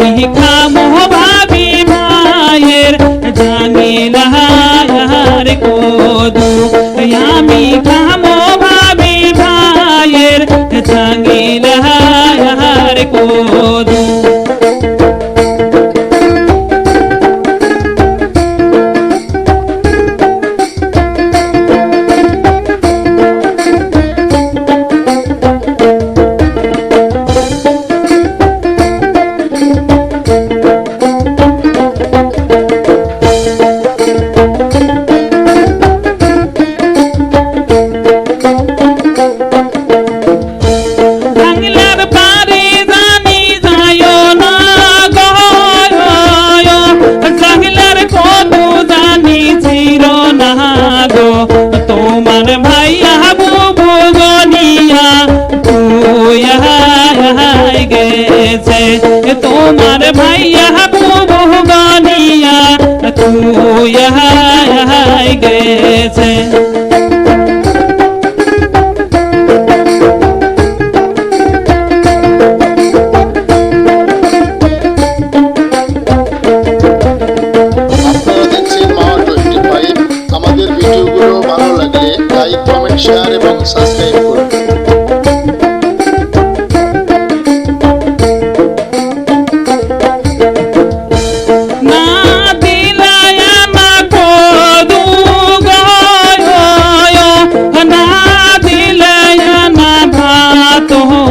আমি খামো ভাবি মায়ের জানি না আর কোদু। আমি খামো ভাবি মায়ের জানি না আর কোদু। কইর না গো। তোমার ভাইয়া বুবু গনিয়া তুই গেছে। তোমার ভাইয়া तुम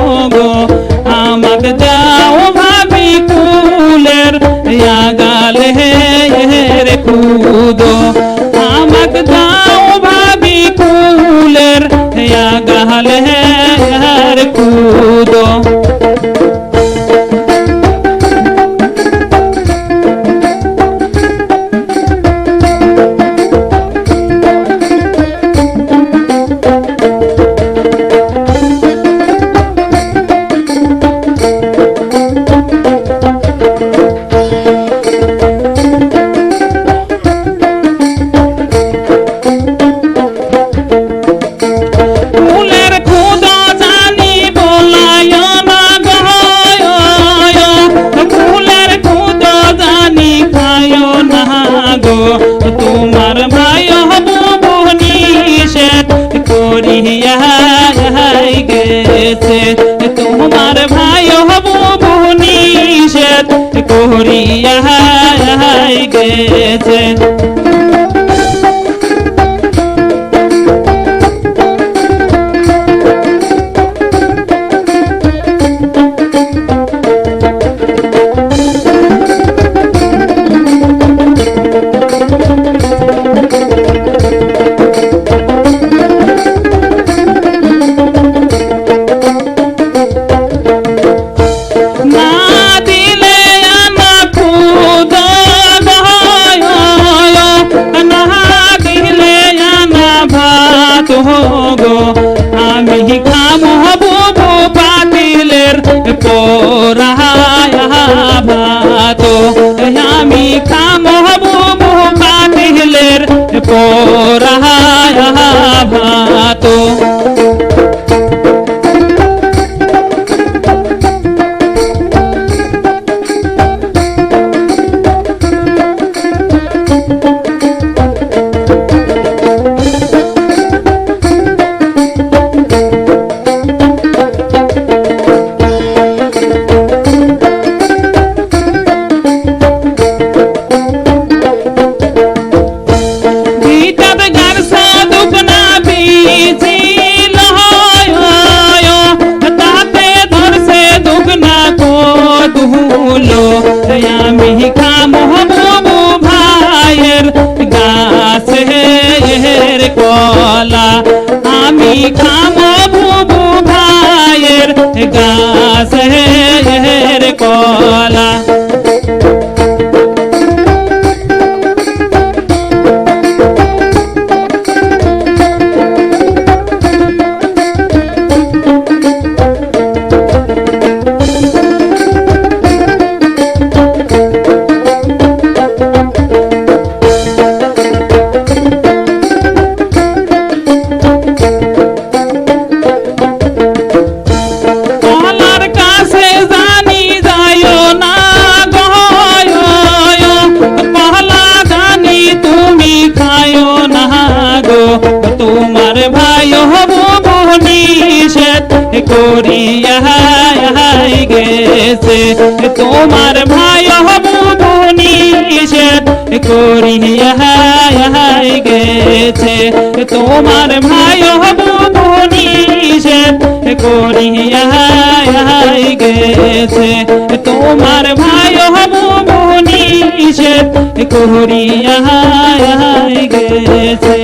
তোমার ভাই হব নিষেধ করিয়া গেছেন। কলা আমি খামো বুবু ভাইয়ের গাছের কলা। তোমার ভাই হবু নিষেধ করিয়া গেছে। তোমার ভাই হবু নিষেধ করিয়া গেছে। তোমার ভাই হবু নিষেধ করিয়া গেছে।